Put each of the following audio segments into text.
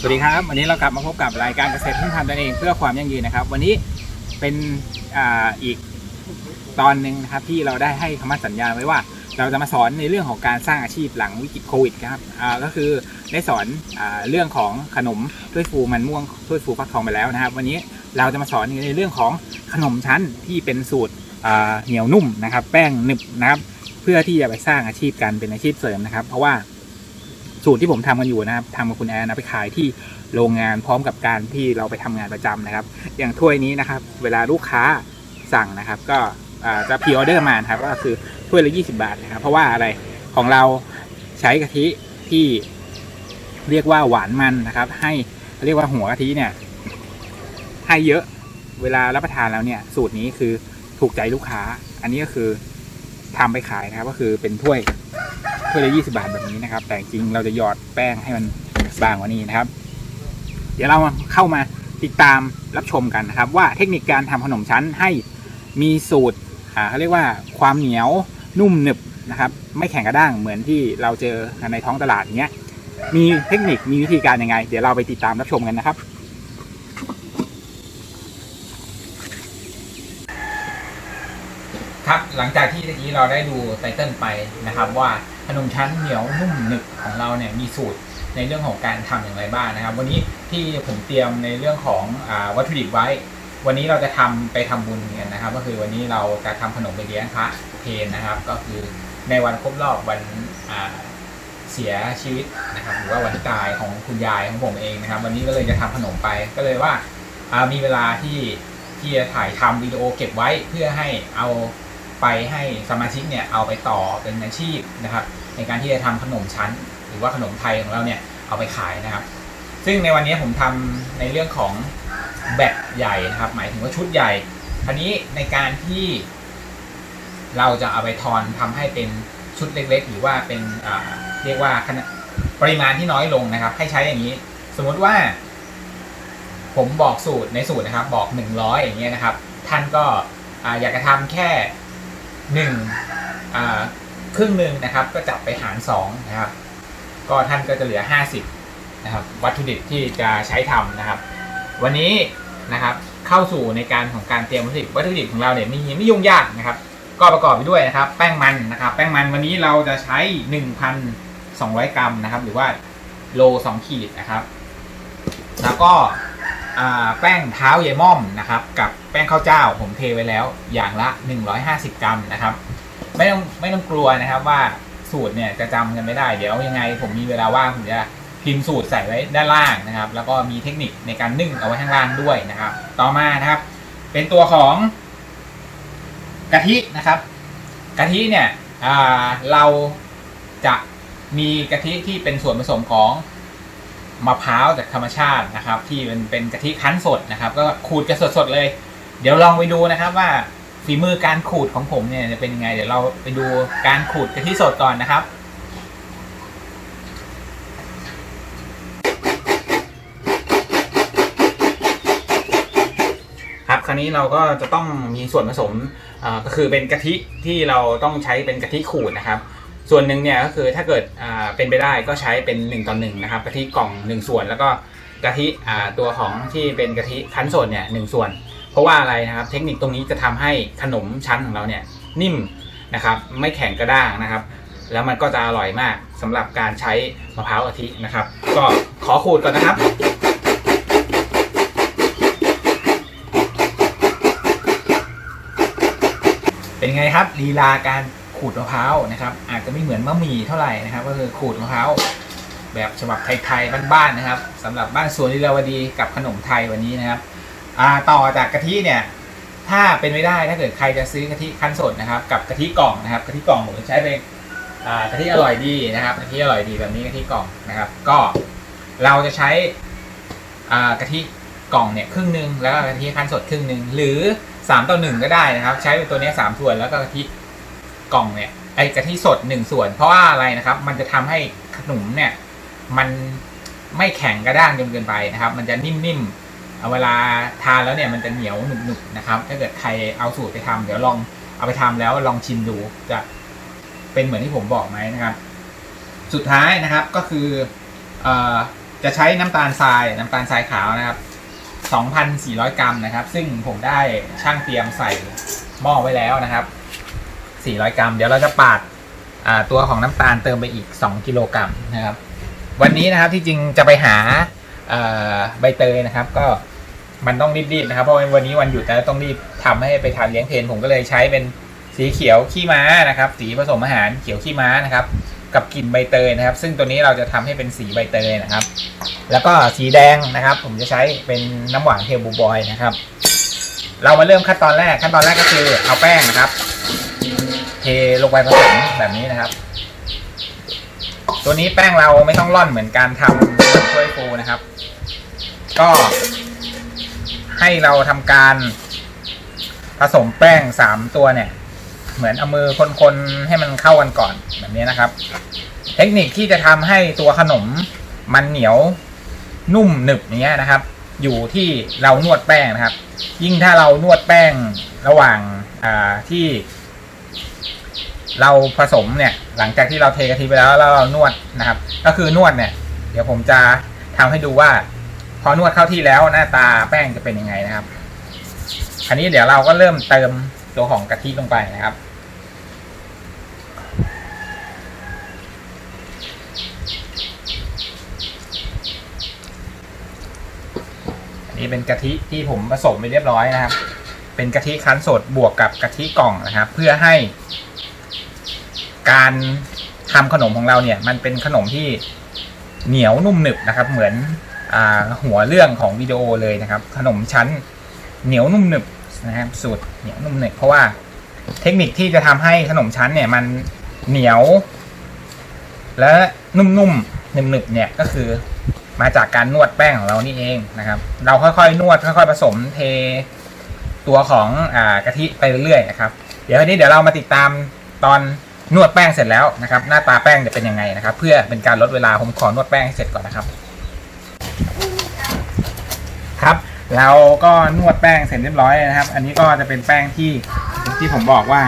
สวัสดีครับ วันนี้เรากลับมาพบกับรายการเกษตรที่ทำตนเองเพื่อความยั่งยืนนะครับ วันนี้เป็นออีกตอนหนึ่งนะครับที่เราได้ให้คำมั่นสัญญาไว้ว่า เราจะมาสอนในเรื่องของการสร้างอาชีพหลังวิกฤตโควิดครับก็คือได้สอนอเรื่องของขนมถ้วยฟูมันม่วงถ้วยฟูฟักทองไปแล้วนะครับ วันนี้เราจะมาสอนในเรื่องของขนมชั้นที่เป็นสูตรเหนียวนุ่มนะครับ แป้งหนึบนะครับ เพื่อที่จะไปสร้างอาชีพกันเป็นอาชีพเสริมนะครับ เพราะว่า สูตรที่ผมทำกันอยู่นะครับทำกับคุณแอนนะไปขายที่โรงงานพร้อมกับการที่เราไปทำงานประจำนะครับ อย่างถ้วยนี้นะครับ เวลาลูกค้าสั่งนะครับ ก็จะพรีออเดอร์มานครับก็คือถ้วยละ 20 บาทนะครับ เพราะว่าอะไรของเราใช้กะทิที่เรียกว่าหวานมันนะครับ ให้เรียกว่าหัวกะทิเนี่ยให้เยอะเวลารับประทานแล้วเนี่ย สูตรนี้คือถูกใจลูกค้า อันนี้ก็คือทำไปขายนะครับ ก็คือเป็นถ้วย ถ้วยละ20 บาทแบบนี้นะครับ แต่จริงเราจะหยอดแป้งให้มันบางกว่านี้นะครับ เดี๋ยวเราเข้ามาติดตามรับชมกันนะครับ ว่าเทคนิคการทำขนมชั้นให้มีสูตรเขาเรียกว่าความเหนียวนุ่มหนึบนะครับ ไม่แข็งกระด้างเหมือนที่เราเจอในท้องตลาดอย่างเงี้ยมีเทคนิคมีวิธีการยังไง เดี๋ยวเราไปติดตามรับชมกันนะครับครับหลังจากที่เมื่อกี้เราได้ดูไตเติลไปนะครับว่า ขนมชั้นเหนียวนุ่มหนึบของเราเนี่ยมีสูตรในเรื่องของการทำอย่างไรบ้างนะครับ วันนี้ที่ผมเตรียมในเรื่องของอวัตถุดิบไว้ วันนี้เราจะทำไปทำบุญกันนะครับ ก็คือวันนี้เราจะทำขนมไปเลี้ยงพระเพนนะครับ ก็คือในวันครบรอบวันเสียชีวิตนะครับหรือว่าวันตายของคุณยายของผมเองนะครับ วันนี้ก็เลยจะทำขนมไปก็เลยว่ามีเวลาที่ที่จะถ่ายทำวิดีโอเก็บไว้เพื่อให้เอา ไปให้สมาชิกเนี่ยเอาไปต่อเป็นอาชีพนะครับ ในการที่จะทำขนมชั้น หรือว่าขนมไทยของเราเนี่ยเอาไปขายนะครับ ซึ่งในวันนี้ผมทำในเรื่องของแบบใหญ่นะครับ หมายถึงว่าชุดใหญ่ทีนี้ในการที่เราจะเอาไปทอนทำให้เป็นชุดเล็ก ๆ หรือว่าเป็นเรียกว่าปริมาณที่น้อยลงนะครับ ให้ใช้อย่างนี้ สมมุติว่า ผมบอกสูตรในสูตรนะครับ บอก 100 อย่างเงี้ยนะครับ ท่านก็ออยากจะทำแค่ หนึ่งครึ่งหนึ่งนะครับ ก็จับไปหารสองนะครับ ก็ท่านก็จะเหลือ 50นะครับ วัตถุดิบที่จะใช้ทำนะครับ วันนี้นะครับเข้าสู่ในการของการเตรียมวัตถุดิบวัตถุดิบของเราเนี่ยไม่ไม่ยุ่งยากนะครับ ก็ประกอบไปด้วยนะครับ แป้งมันนะครับ แป้งมันวันนี้เราจะใช้ 1,200 กรัมนะครับ หรือว่าโล2ขีดนะครับ แล้วก็ แป้งเท้าเยม่อมนะครับ กับแป้งข้าวเจ้าผมเทไว้แล้วอย่างละ 150 กรัมนะครับ ไม่ต้องไม่ต้องกลัวนะครับว่าสูตรเนี่ยจะจำกันไม่ได้ เดี๋ยวยังไง ผมมีเวลาว่างผมจะพิมพ์สูตรใส่ไว้ด้านล่างนะครับ แล้วก็มีเทคนิคในการนึ่งเอาไว้ข้างล่างด้วยนะครับ ต่อมานะครับ เป็นตัวของกะทินะครับกะทิเนี่ยเราจะมีกะทิที่เป็นส่วนผสมของ มะพร้าวจากธรรมชาตินะครับ ที่เป็นเป็นกะทิคั้นสดนะครับ ก็ขูดกันสดๆเลย เดี๋ยวลองไปดูนะครับว่าฝีมือการขูดของผมเนี่ยจะเป็นยังไง เดี๋ยวเราไปดูการขูดกะทิสดก่อนนะครับครับคราวนี้เราก็จะต้องมีส่วนผสมอ่าก็คือเป็นกะทิที่เราต้องใช้เป็นกะทิขูดนะครับ ส่วนหนึ่งเนี่ยก็คือถ้าเกิดเป็นไปได้ก็ใช้เป็น 1ต่อหนึ่งนะครับกะทิกล่อง 1 ส่วน แล้วก็กะทิตัวของที่เป็นกะทิคั้นสดเนี่ยหส่วน เพราะว่าอะไรนะครับ เทคนิคตรงนี้จะทำให้ขนมชั้นของเราเนี่ยนิ่มนะครับไม่แข็งกระด้างนะครับ แล้วมันก็จะอร่อยมากสำหรับการใช้มะพร้าวกะทินะครับ ก็ขอขูดก่อนนะครับเป็นไงครับลีลาการ ขูดมะพร้าวนะครับ อาจจะไม่เหมือนมะหมี่เท่าไหร่นะครับ ก็คือขูดมะพร้าวแบบฉบับไทยๆบ้านๆนะครับสำหรับบ้านสวนลีลาวดีกับขนมไทยวันนี้นะครับต่อจากกะทิเนี่ยถ้าเป็นไม่ได้ถ้าเกิดใครจะซื้อกะทิคั้นสดนะครับ กับกะทิกล่องนะครับกะทิกล่องผมใช้เป็นกะทิอร่อยดีนะครับกะทิอร่อยดีแบบนี้กะทิกล่องนะครับ ก็เราจะใช้กะทิกล่องเนี่ยครึ่งหนึ่งแล้วก็กะทิคั้นสดครึ่งหนึ่งหรือสามต่อหนึ่งก็ได้นะครับ ใช้เป็นตัวนี้ยสามส่วนแล้วก็กะทิ กล่องเนี่ยไอกะทิสดหนึ่งส่วน เพราะว่าอะไรนะครับ มันจะทำให้ขนมเนี่ยมันไม่แข็งกระด้างจนเกินไปนะครับ มันจะนิ่มๆเอาเวลาทานแล้วเนี่ยมันจะเหนียวหนึบๆนะครับ ถ้าเกิดใครเอาสูตรไปทำเดี๋ยวลองเอาไปทำแล้วลองชิมดูจะเป็นเหมือนที่ผมบอกไหมนะครับ สุดท้ายนะครับก็คืออจะใช้น้ำตาลทรายน้ำตาลทรายขาวนะครับ 2,400 กรัมนะครับ ซึ่งผมได้ช่างเตรียมใส่หม้อไว้แล้วนะครับ 400 กรัม เดี๋ยวเราจะปาดาตัวของน้ำตาลเติมไปอีก 2 กิโลกรัมนะครับ วันนี้นะครับที่จริงจะไปหาใบเตยนะครับ ก็มันต้องรีบๆนะครับ เพราะวันนี้วันหยุดแล้วต้องรีบทำให้ไปทานเลี้ยงเพนผมก็เลยใช้เป็นสีเขียวขี้ม้านะครับ สีผสมอาหารเขียวขี้ม้านะครับ กับกลิ่นใบเตยนะครับ ซึ่งตัวนี้เราจะทำให้เป็นสีใบเตยนะครับ แล้วก็สีแดงนะครับ ผมจะใช้เป็นน้ำหวานเทลบูบอยนะครับ เรามาเริ่มขั้นตอนแรกขั้นตอนแรกก็คือเอาแป้งนะครับ ลงไปผสมแบบนี้นะครับ ตัวนี้แป้งเราไม่ต้องร่อนเหมือนการทำถ้วยฟูนะครับ ก็ให้เราทำการผสมแป้งสามตัวเนี่ย เหมือนเอามือคนๆให้มันเข้ากันก่อนแบบนี้นะครับ เทคนิคที่จะทำให้ตัวขนมมันเหนียวนุ่มหนึบอย่างเงี้ยนะครับ อยู่ที่เรานวดแป้งนะครับ ยิ่งถ้าเรานวดแป้งระหว่างที่ เราผสมเนี่ยหลังจากที่เราเทกะทิไปแล้วแล้วเรานวดนะครับ ก็คือนวดเนี่ย เดี๋ยวผมจะทำให้ดูว่า พอนวดเข้าที่แล้วหน้าตาแป้งจะเป็นยังไงนะครับอันนี้เดี๋ยวเราก็เริ่มเติมตัวของกะทิลงไปนะครับ อันนี้เป็นกะทิที่ผมผสมไปเรียบร้อยนะครับ เป็นกะทิคั้นสดบวกกับกะทิกล่องนะครับ เพื่อให้ การทำขนมของเราเนี่ย มันเป็นขนมที่เหนียวนุ่มหนึบนะครับ เหมือนอหัวเรื่องของวิดีโอเลยนะครับ ขนมชั้นเหนียวนุ่มหนึบนะครับสูตรเหนียวนุ่มหนึบเพราะว่าเทคนิคที่จะทำให้ขนมชั้นเนี่ยมันเหนียว และนุ่มๆหนึบๆเนี่ยก็คือมาจากการนวดแป้งของเรานี่เองนะครับ เราค่อยๆ นวดค่อย ๆ ผสมเทตัวของอ่ากะทิไปเรื่อยๆนะครับ เดี๋ยวทีนี้เดี๋ยวเรามาติดตามตอน นวดแป้งเสร็จแล้วนะครับ หน้าตาแป้งจะเป็นยังไงนะครับ เพื่อเป็นการลดเวลาผมขอนวดแป้งให้เสร็จก่อนนะครับ ครับเราก็นวดแป้งเสร็จเรียบร้อยนะครับ อันนี้ก็จะเป็นแป้งที่ที่ผมบอกว่า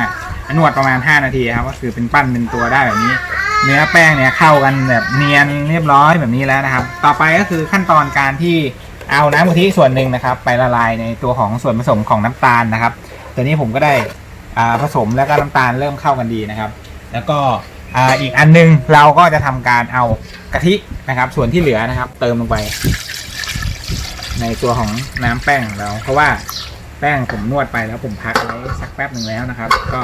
นวดประมาณ 5 นาทีครับก็คือเป็นปั้นเป็นตัวได้แบบนี้ เนื้อแป้งเนี่ยเข้ากันแบบเนียนเรียบร้อยแบบนี้แล้วนะครับ ต่อไปก็คือขั้นตอนการที่เอาน้ำกะทิส่วนหนึ่งนะครับ ไปละลายในตัวของส่วนผสมของน้ำตาลนะครับตัวนี้ผมก็ได้ผสมแล้วก็น้ำตาลเริ่มเข้ากันดีนะครับ แล้วก็อ,อีกอันนึงเราก็จะทำการเอากะทินะครับ ส่วนที่เหลือนะครับ เติมลงไป ในตัวของน้ำแป้งของเรา เพราะว่าแป้งผมนวดไปแล้วผมพักไว้สักแป๊บหนึ่งแล้วนะครับ ก็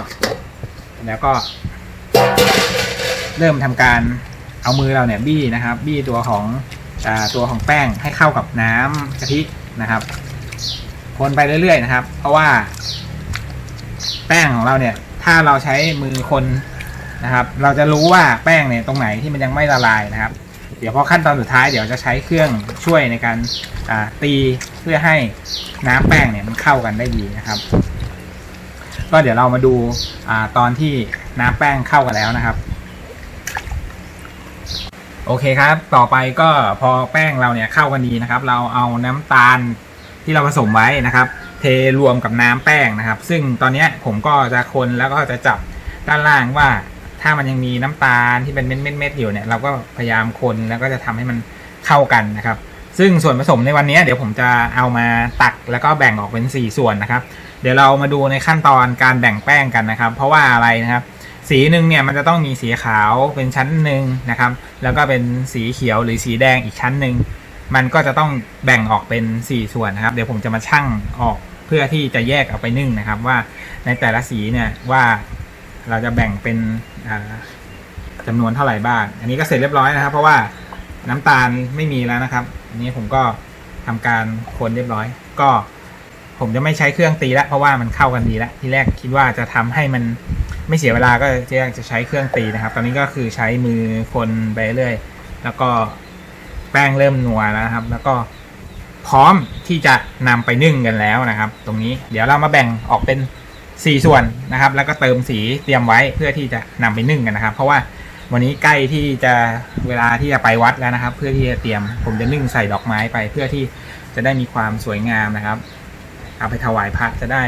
แล้วก็ เริ่มทำการเอามือเราเนี่ยบี้นะครับ บี้ตัวของอตัวของแป้งให้เข้ากับน้ำกะทินะครับ คนไปเรื่อยๆนะครับ เพราะว่า แป้งของเราเนี่ย ถ้าเราใช้มือคน นะครับ เราจะรู้ว่าแป้งเนี่ยตรงไหนที่มันยังไม่ละลายนะครับ เดี๋ยวพอขั้นตอนสุดท้ายเดี๋ยวจะใช้เครื่องช่วยในการตีเพื่อให้น้ำแป้งเนี่ยมันเข้ากันได้ดีนะครับ ก็เดี๋ยวเรามาดูอตอนที่น้ำแป้งเข้ากันแล้วนะครับโอเคครับ ต่อไปก็พอแป้งเราเนี่ยเข้ากันดีนะครับ เราเอาน้ำตาลที่เราผสมไว้นะครับ เทรวมกับน้ำแป้งนะครับ ซึ่งตอนนี้ผมก็จะคนแล้วก็จะจับด้านล่างว่า ถ้ามันยังมีน้ำตาลที่เป็นเม็ดๆๆอยู่เนี่ยเราก็พยายามคนแล้วก็จะทำให้มันเข้ากันนะครับ ซึ่งส่วนผสมในวันนี้เดี๋ยวผมจะเอามาตักแล้วก็แบ่งออกเป็น 4 ส่วนนะครับ เดี๋ยวเรามาดูในขั้นตอนการแบ่งแป้งกันนะครับ เพราะว่าอะไรนะครับ สีหนึ่งเนี่ยมันจะต้องมีสีขาวเป็นชั้นหนึ่งนะครับ แล้วก็เป็นสีเขียวหรือสีแดงอีกชั้นหนึ่งมันก็จะต้องแบ่งออกเป็น 4 ส่วนนะครับ เดี๋ยวผมจะมาชั่งออกเพื่อที่จะแยกเอาไปนึ่งนะครับ ว่าในแต่ละสีเนี่ยว่าเราจะแบ่งเป็น อ่าจำนวนเท่าไหร่บ้าง อันนี้ก็เสร็จเรียบร้อยนะครับ เพราะว่าน้ำตาลไม่มีแล้วนะครับ อันนี้ผมก็ทำการคนเรียบร้อย ก็ผมจะไม่ใช้เครื่องตีแล้วเพราะว่ามันเข้ากันดีแล้วที่แรกคิดว่าจะทำให้มันไม่เสียเวลาก็จะจะใช้เครื่องตีนะครับ ตอนนี้ก็คือใช้มือคนไปเรื่อยแล้วก็แป้งเริ่มนัวแล้วนะครับ แล้วก็พร้อมที่จะนำไปนึ่งกันแล้วนะครับ ตรงนี้เดี๋ยวเรามาแบ่งออกเป็น 4 ส่วนนะครับ แล้วก็เติมสีเตรียมไว้เพื่อที่จะนำไปนึ่งกันนะครับ เพราะว่าวันนี้ใกล้ที่จะเวลาที่จะไปวัดแล้วนะครับ เพื่อที่จะเตรียมผมจะนึ่งใส่ดอกไม้ไป เพื่อที่จะได้มีความสวยงามนะครับ เอาไปถวายพระจะได้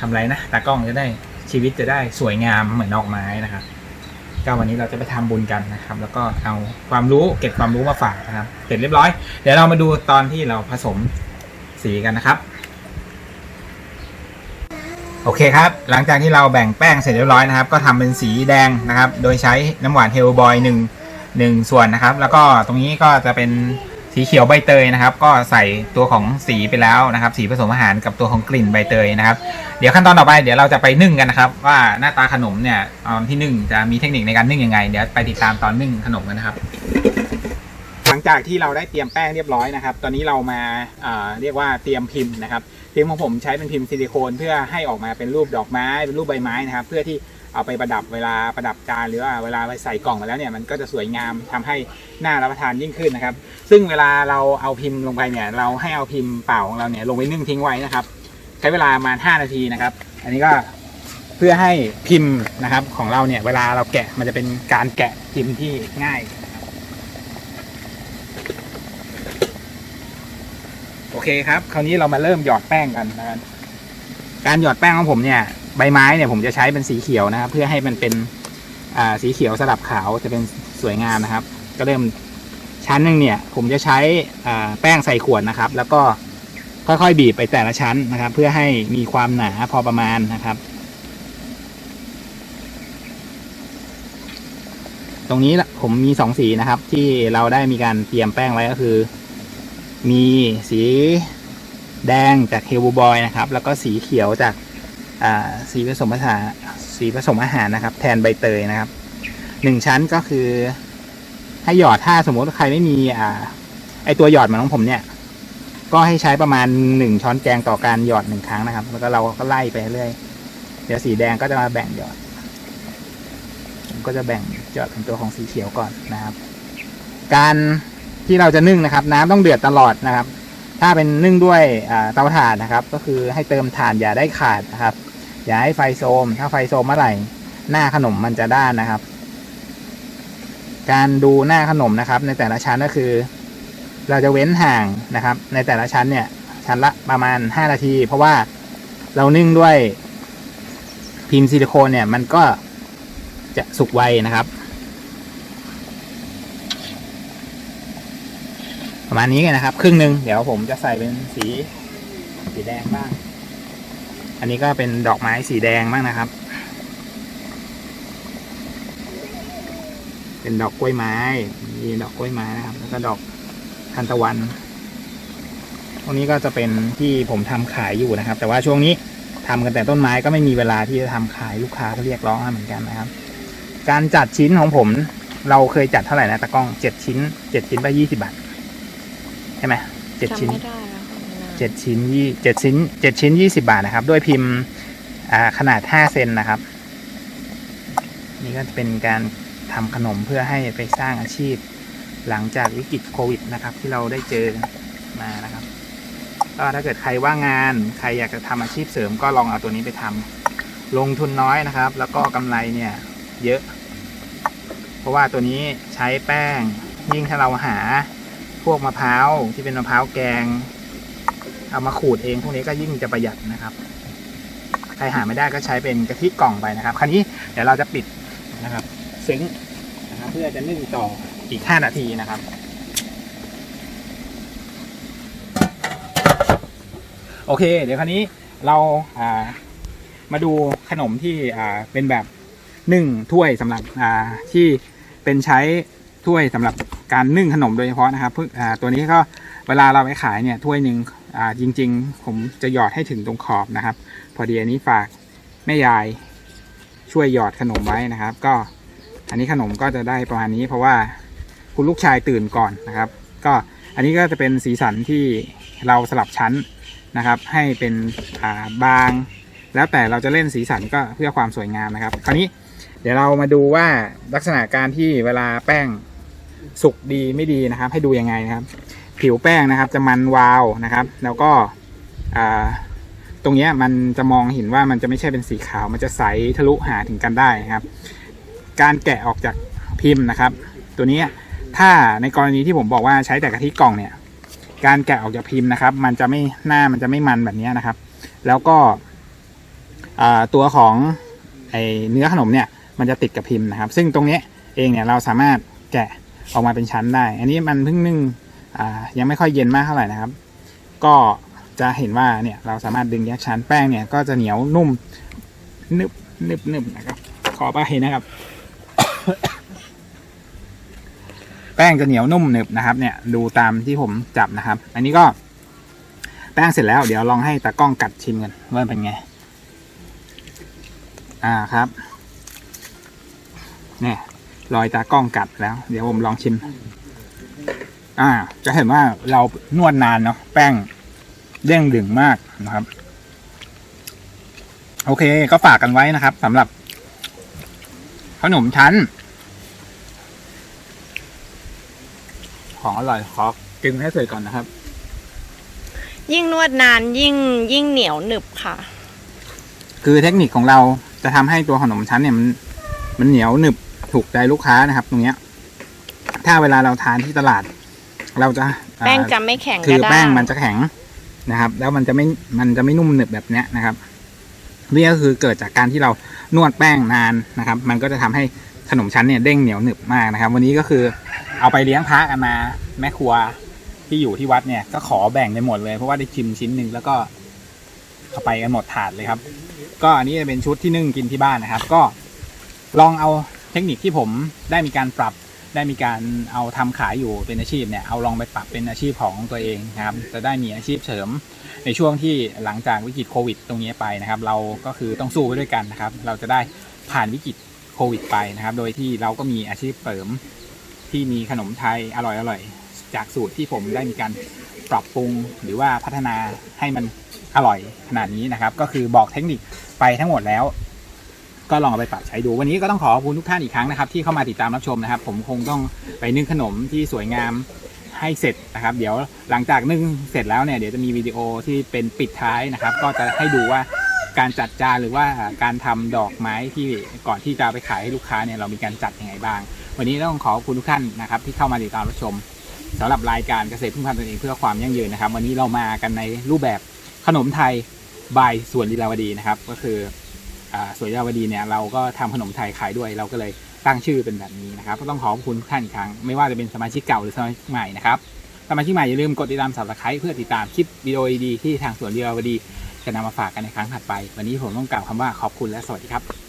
ทำอะไรนะตากล้องจะได้ชีวิตจะได้สวยงามเหมือนดอกไม้นะครับก็วันนี้เราจะไปทำบุญกันนะครับ แล้วก็เอาความรู้เก็บความรู้มาฝากนะครับ เสร็จเรียบร้อย เดี๋ยวเรามาดูตอนที่เราผสมสีกันนะครับ โอเคครับ หลังจากที่เราแบ่งแป้งเสร็จเรียบร้อยนะครับ ก็ทำเป็นสีแดงนะครับ โดยใช้น้ำหวานเฮลบอยหนึ่งหนึ่งส่วนนะครับ แล้วก็ตรงนี้ก็จะเป็นสีเขียวใบเตยนะครับ ก็ใส่ตัวของสีไปแล้วนะครับ สีผสมอาหารกับตัวของกลิ่นใบเตยนะครับ เดี๋ยวขั้นตอนต่อไปเดี๋ยวเราจะไปนึ่งกันนะครับ ว่าหน้าตาขนมเนี่ยตอนที่นึ่งจะมีเทคนิคในการนึ่งยังไง เดี๋ยวไปติดตามตอนนึ่งขนมกันนะครับ หลังจากที่เราได้เตรียมแป้งเรียบร้อยนะครับ ตอนนี้เรามาเอ่อเรียกว่าเตรียมพิมพ์นะครับ พิมพ์ของผมใช้เป็นพิมพ์ซิลิโคนเพื่อให้ออกมาเป็นรูปดอกไม้เป็นรูปใบไม้นะครับ เพื่อที่เอาไปประดับเวลาประดับจานหรือว่าเวลาไปใส่กล่องมาแล้วเนี่ยมันก็จะสวยงามทำให้หน่ารับประทานยิ่งขึ้นนะครับ ซึ่งเวลาเราเอาพิมพ์ลงไปเนี่ยเราให้เอาพิมพ์เปล่าของเราเนี่ยลงไปนึ่งทิ้งไว้นะครับ ใช้เวลาประมาณ5นาทีนะครับ อันนี้ก็เพื่อให้พิมพ์นะครับของเราเนี่ยเวลาเราแกะมันจะเป็นการแกะพิมพ์ที่ง่ายนะครับ โอ เคครับ คราวนี้เรามาเริ่มหยอดแป้งกันนะครับการหยอดแป้งของผมเนี่ยใบไม้เนี่ยผมจะใช้เป็นสีเขียวนะครับ เพื่อให้มันเป็นอ่าสีเขียวสลับขาวจะเป็นสวยงามนะครับ ก็เริ่มชั้นหนึ่งเนี่ย ผมจะใช้อ่าแป้งใส่ขวดนะครับ แล้วก็ค่อยๆบีบไปแต่ละชั้นนะครับ เพื่อให้มีความหนาพอประมาณนะครับ ตรงนี้ผมมีสองสีนะครับ ที่เราได้มีการเตรียมแป้งไว้ก็คือ มีสีแดงจากเฮลบูบอยนะครับ แล้วก็สีเขียวจากอ่าสีผสมผสานสีผสมอาหารนะครับ แทนใบเตยนะครับหนึ่งชั้นก็คือให้หยอดถ้าสมมติใครไม่มีอ่า ไอตัวหยอดเหมือนของผมเนี่ย ก็ให้ใช้ประมาณหนึ่งช้อนแกงต่อการหยอดหนึ่งครั้งนะครับ แล้วก็เราก็ไล่ไปเรื่อยเดี๋ยวสีแดงก็จะมาแบ่งหยอดผมก็จะแบ่งหยอดเป็นตัวของสีเขียวก่อนนะครับ การ ที่เราจะนึ่งนะครับ น้ำต้องเดือดตลอดนะครับ ถ้าเป็นนึ่งด้วยเตาถ่านนะครับ ก็คือให้เติมถ่านอย่าได้ขาดนะครับ อย่าให้ไฟโซม ถ้าไฟโซมเมื่อไหร่หน้าขนมมันจะด้านนะครับ การดูหน้าขนมนะครับ ในแต่ละชั้นก็คือ เราจะเว้นห่างนะครับ ในแต่ละชั้นเนี่ย ชั้นละประมาณ 5 นาที เพราะว่าเรานึ่งด้วยพิมพ์ซิลิโคนเนี่ย มันก็จะสุกไวนะครับ ประมาณนี้นะครับ ครึ่งหนึ่งเดี๋ยวผมจะใส่เป็นสีสีแดงบ้าง อันนี้ก็เป็นดอกไม้สีแดงบ้างนะครับ เป็นดอกกล้วยไม้ มีดอกกล้วยไม้นะครับ แล้วก็ดอกทานตะวัน ตรงนี้ก็จะเป็นที่ผมทำขายอยู่นะครับ แต่ว่าช่วงนี้ทำกันแต่ต้นไม้ก็ไม่มีเวลาที่จะทำขายลูกค้าก็เรียกร้องเหมือนกันนะครับ การจัดชิ้นของผมเราเคยจัดเท่าไหร่นะตะกล้องเจ็ดชิ้นเจ็ดชิ้นไปยี่สิบาท ช่ไหมเจ็ดชิ้นจำไม่ได้แล้วค่ะเจ็ดชิ้นยี่เจ็ดชิ้นเจ็ดชิ้นยี่สิบาทนะครับ ด้วยพิมพ์อ่าขนาดห้าเซนนะครับ นี่ก็จะเป็นการทำขนมเพื่อให้ไปสร้างอาชีพ หลังจากวิกฤตโควิดนะครับ ที่เราได้เจอมานะครับ ก็ถ้าเกิดใครว่างงานใครอยากจะทำอาชีพเสริมก็ลองเอาตัวนี้ไปทำลงทุนน้อยนะครับ แล้วก็กำไรเนี่ยเยอะ เพราะว่าตัวนี้ใช้แป้งยิ่งถ้าเราหา พวกมะพร้าวที่เป็นมะพร้าวแกง เอามาขูดเองพวกนี้ก็ยิ่งจะประหยัดนะครับ ใครหาไม่ได้ก็ใช้เป็นกะทิกล่องไปนะครับ คราวนี้เดี๋ยวเราจะปิดนะครับซึ้งนะครับเพื่อจะนึ่งต่ออีก 5 นาทีนะครับ โอเค เดี๋ยวคราวนี้เราอ่ามาดูขนมที่เป็นแบบนึ่งถ้วยสำหรับที่เป็นใช้ถ้วยสำหรับ การนึ่งขนมโดยเฉพาะนะครับเพิ่อตัวนี้ก็เวลาเราไปขายเนี่ยถ้วยหนึ่งจริง ๆ ผมจะหยอดให้ถึงตรงขอบนะครับ พอดีอันนี้ฝากแม่ยายช่วยหยอดขนมไว้นะครับ ก็อันนี้ขนมก็จะได้ประมาณนี้เพราะว่าคุณลูกชายตื่นก่อนนะครับ ก็อันนี้ก็จะเป็นสีสันที่เราสลับชั้นนะครับ ให้เป็นาบาง แล้วแต่เราจะเล่นสีสันก็เพื่อความสวยงามนะครับ คราวนี้เดี๋ยวเรามาดูว่าลักษณะการที่เวลาแป้ง สุกดีไม่ดีนะครับ ให้ดูยังไงนะครับ ผิวแป้งนะครับ จะมันวาวนะครับ แล้วก็ตรงนี้มันจะมองเห็นว่ามันจะไม่ใช่เป็นสีขาว มันจะใสทะลุหาถึงกันได้นะครับ การแกะออกจากพิมพ์นะครับ ตัวนี้ถ้าในกรณีที่ผมบอกว่าใช้แต่กะทิกล่องเนี่ย การแกะออกจากพิมพ์นะครับ มันจะไม่หน้ามันจะไม่มันแบบนี้นะครับ แล้วก็ตัวของไอเนื้อขนมเนี่ยมันจะติดกับพิมพ์นะครับ ซึ่งตรงนี้เองเนี่ยเราสามารถแกะ ออกมาเป็นชั้นได้ อันนี้มันเพิ่งนึ่งอ่ายังไม่ค่อยเย็นมากเท่าไหร่นะครับ ก็จะเห็นว่าเนี่ยเราสามารถดึงแยกชั้นแป้งเนี่ยก็จะเหนียวนุ่มนึบนึบนึบนะครับ ขอไปนะครับ แป้งจะเหนียวนุ่มหนึบนะครับ เนี่ยดูตามที่ผมจับนะครับ อันนี้ก็แป้งเสร็จแล้วเดี๋ยวลองให้ตากล้องกัดชิมกันว่าเป็นไง อ่าครับ เนี่ย รอยตากล้องกัดแล้ว เดี๋ยวผมลองชิม อ่า จะเห็นว่าเรานวดนานเนาะแป้งเด้งดึงมากนะครับ โอเค ก็ฝากกันไว้นะครับสำหรับขนมชั้น ของอร่อยขอกินให้เสร็จก่อนนะครับ ยิ่งนวดนานยิ่งยิ่งเหนียวหนึบค่ะ คือเทคนิคของเราจะทำให้ตัวขนมชั้นเนี่ยมันมันเหนียวหนึบ ถูกใจลูกค้านะครับ ตรงเนี้ย ถ้าเวลาเราทานที่ตลาด เราจะอ่าแป้งจะไม่แข็งคือกระด้างแป้งมันจะแข็งนะครับ แล้วมันจะไม่มันจะไม่นุ่มหนึบแบบเนี้ยนะครับนี่ก็คือเกิดจากการที่เรานวดแป้งนานนะครับ มันก็จะทำให้ขนมชั้นเนี่ยเด้งเหนียวหนึบมากนะครับ วันนี้ก็คือเอาไปเลี้ยงพระกันมาแม่ครัวที่อยู่ที่วัดเนี่ยก็ขอแบ่งไปหมดเลย เพราะว่าได้ชิมชิ้นหนึ่งแล้วก็เอาไปกันหมดถาดเลยครับ ก็อันนี้จะเป็นชุดที่นึ่งกินที่บ้านนะครับ ก็ลองเอา เทคนิคที่ผมได้มีการปรับได้มีการเอาทำขายอยู่เป็นอาชีพเนี่ยเอาลองไปปรับเป็นอาชีพของตัวเองนะครับ จะได้มีอาชีพเสริมในช่วงที่หลังจากวิกฤตโควิด ตรงนี้ไปนะครับ เราก็คือต้องสู้ไปด้วยกันนะครับ เราจะได้ผ่านวิกฤตโควิดไปนะครับ โดยที่เราก็มีอาชีพเสริมที่มีขนมไทยอร่อยๆจากสูตรที่ผมได้มีการปรับปรุงหรือว่าพัฒนาให้มันอร่อยขนาดนี้นะครับ ก็คือบอกเทคนิคไปทั้งหมดแล้ว ก็ลองเอาไปปรับใช้ดู วันนี้ก็ต้องขอขอบคุณทุกท่านอีกครั้งนะครับ ที่เข้ามาติดตามรับชมนะครับ ผมคงต้องไปนึ่งขนมที่สวยงามให้เสร็จนะครับ เดี๋ยวหลังจากนึ่งเสร็จแล้วเนี่ยเดี๋ยวจะมีวิดีโอที่เป็นปิดท้ายนะครับ ก็จะให้ดูว่าการจัดจานหรือว่าการทำดอกไม้ที่ก่อนที่จะไปขายให้ลูกค้าเนี่ยเรามีการจัดยังไงบ้าง วันนี้ต้องขอขอบคุณทุกท่านนะครับ ที่เข้ามาติดตามรับชมสำหรับรายการเกษตรพึ่งพันตนเองเพื่อความยั่งยืนนะครับ วันนี้เรามากันในรูปแบบขนมไทยบายสวนลีลาวดีนะครับ ก็คือ สวยยาวดีเนี่ยเราก็ทำขนมไทยขายด้วย เราก็เลยตั้งชื่อเป็นแบบนี้นะครับก็ต้องขอบคุณทุกท่านอีกครั้ง ไม่ว่าจะเป็นสมาชิกเก่าหรือสมาชิกใหม่นะครับสมาชิกใหม่อย่าลืมกดติดตามสับสไครต์เพื่อติดตามคลิปวิดีโอดีที่ทางสวนลีลาวดีจะนำมาฝากกันในครั้งถัดไป วันนี้ผมต้องกล่าวคำว่าขอบคุณและสวัสดีครับ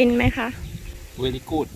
ฟินไหมคะ very good